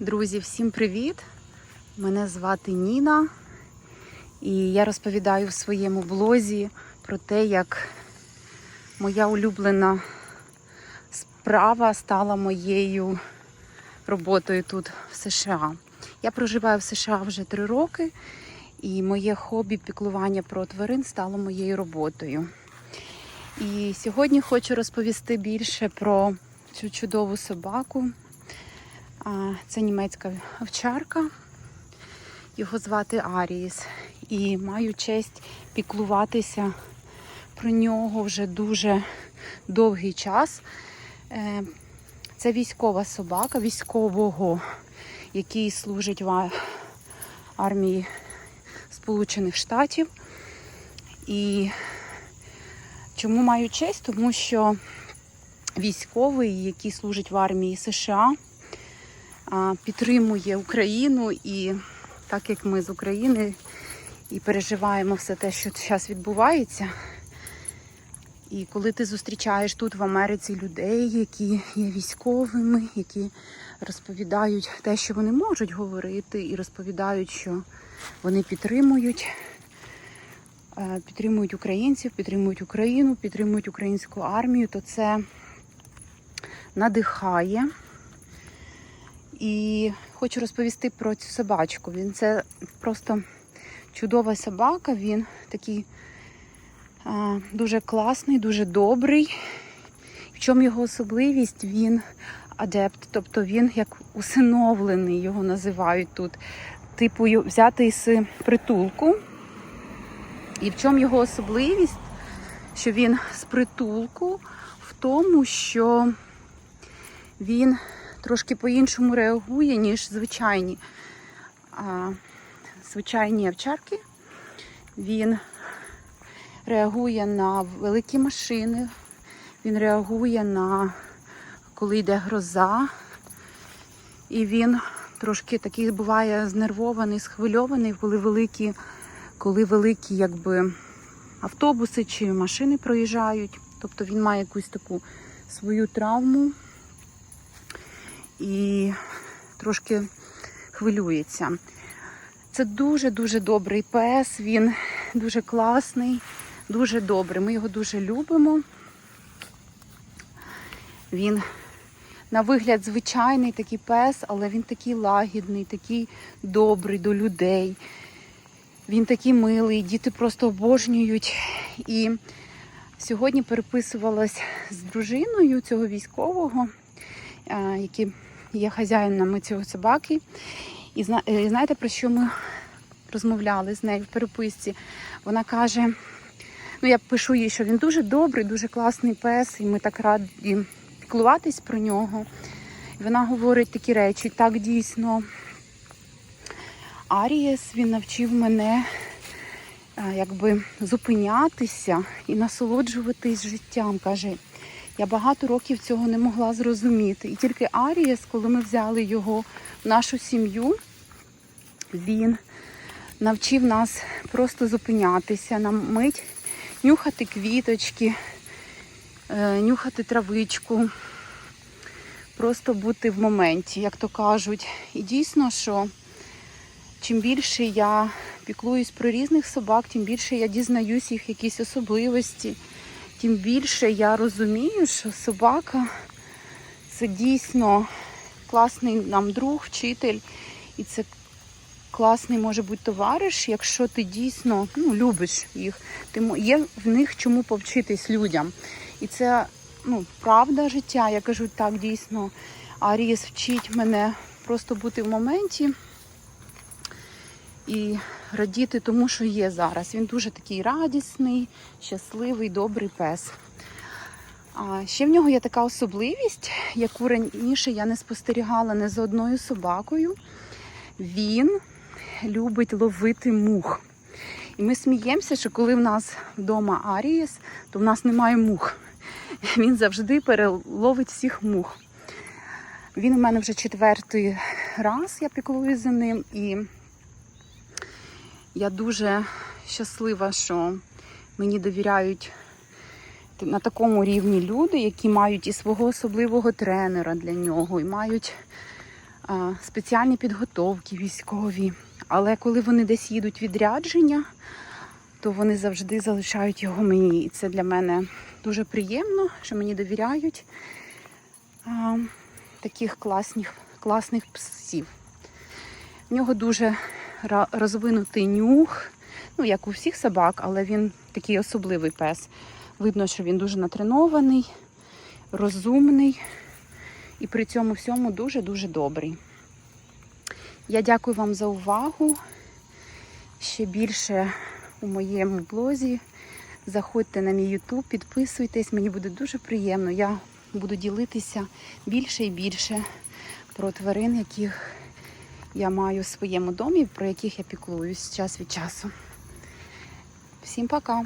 Друзі, всім привіт! Мене звати Ніна, і я розповідаю в своєму блозі про те, як моя улюблена справа стала моєю роботою тут в США. Я проживаю в США вже три роки, і моє хобі піклування про тварин стало моєю роботою. І сьогодні хочу розповісти більше про цю чудову собаку. Це німецька овчарка. Його звати Аріс. І маю честь піклуватися про нього вже дуже довгий час. Е, Це військова собака, військового, який служить в армії Сполучених Штатів. І чому маю честь? Тому що військовий, який служить в армії США, підтримує Україну і так як ми з України і переживаємо все те, що зараз відбувається. І коли ти зустрічаєш тут в Америці людей, які є військовими, які розповідають те, що вони можуть говорити, і розповідають, що вони підтримують, е, підтримують українців, підтримують Україну, підтримують українську армію, то це надихає. І хочу розповісти про цю собачку. Він це просто чудова собака. Він такий а, дуже класний, дуже добрий. В чому його особливість? Він адепт, тобто він як усиновлений, його називають тут. Типу взятий з притулку. І в чому його особливість? Що він з притулку в тому, що він трошки по-іншому реагує, ніж звичайні а, звичайні овчарки. Він реагує на великі машини, він реагує на коли йде гроза. І він трошки такий буває знервований, схвильований, коли великі, коли великі якби, автобуси чи машини проїжджають. Тобто він має якусь таку свою травму і трошки хвилюється. Це дуже-дуже добрий пес, він дуже класний, дуже добрий. Ми його дуже любимо. Він на вигляд звичайний такий пес, але він такий лагідний, такий добрий до людей. Він такий милий, діти просто обожнюють. І сьогодні переписувалась з дружиною цього військового, який є хазяїнами цього собаки. І знаєте, про що ми розмовляли з нею в переписці? Вона каже: ну я пишу їй, що він дуже добрий, дуже класний пес, і ми так раді піклуватись про нього. І вона говорить такі речі, так дійсно. Арієс він навчив мене якби зупинятися і насолоджуватись життям. Каже, я багато років цього не могла зрозуміти. І тільки Арієс, коли ми взяли його в нашу сім'ю, він навчив нас просто зупинятися, на мить нюхати квіточки, е, нюхати травичку, просто бути в моменті, як то кажуть. І дійсно, що чим більше я піклуюсь про різних собак, тим більше я дізнаюсь їх якісь особливості тим більше я розумію, що собака це дійсно класний нам друг, вчитель, і це класний може бути товариш, якщо ти дійсно ну, любиш їх. Ти Є в них чому повчитись людям. І це ну, правда життя. Я кажу, так, дійсно, Аріс вчить мене просто бути в моменті і радіти тому, що є зараз. Він дуже такий радісний, щасливий, добрий пес. А ще в нього є така особливість, яку раніше я не спостерігала не за одною собакою. Він любить ловити мух. І ми сміємося, що коли в нас вдома Арієс, то в нас немає мух. Він завжди переловить всіх мух. Він у мене вже четвертий раз, я піклую за ним. І я дуже щаслива, що мені довіряють на такому рівні люди, які мають і свого особливого тренера для нього, і мають а, спеціальні підготовки військові. Але коли вони десь їдуть відрядження, то вони завжди залишають його мені. І це для мене дуже приємно, що мені довіряють а, таких класних, класних псів. В нього дуже розвинутий нюх, ну як у всіх собак, але він такий особливий пес. Видно, що він дуже натренований, розумний і при цьому всьому дуже-дуже добрий. Я дякую вам за увагу. Ще більше у моєму блозі. Заходьте на мій YouTube, підписуйтесь, мені буде дуже приємно. Я буду ділитися більше і більше про тварин, яких я маю в своєму домі, про яких я піклуюсь час від часу. Всім пока!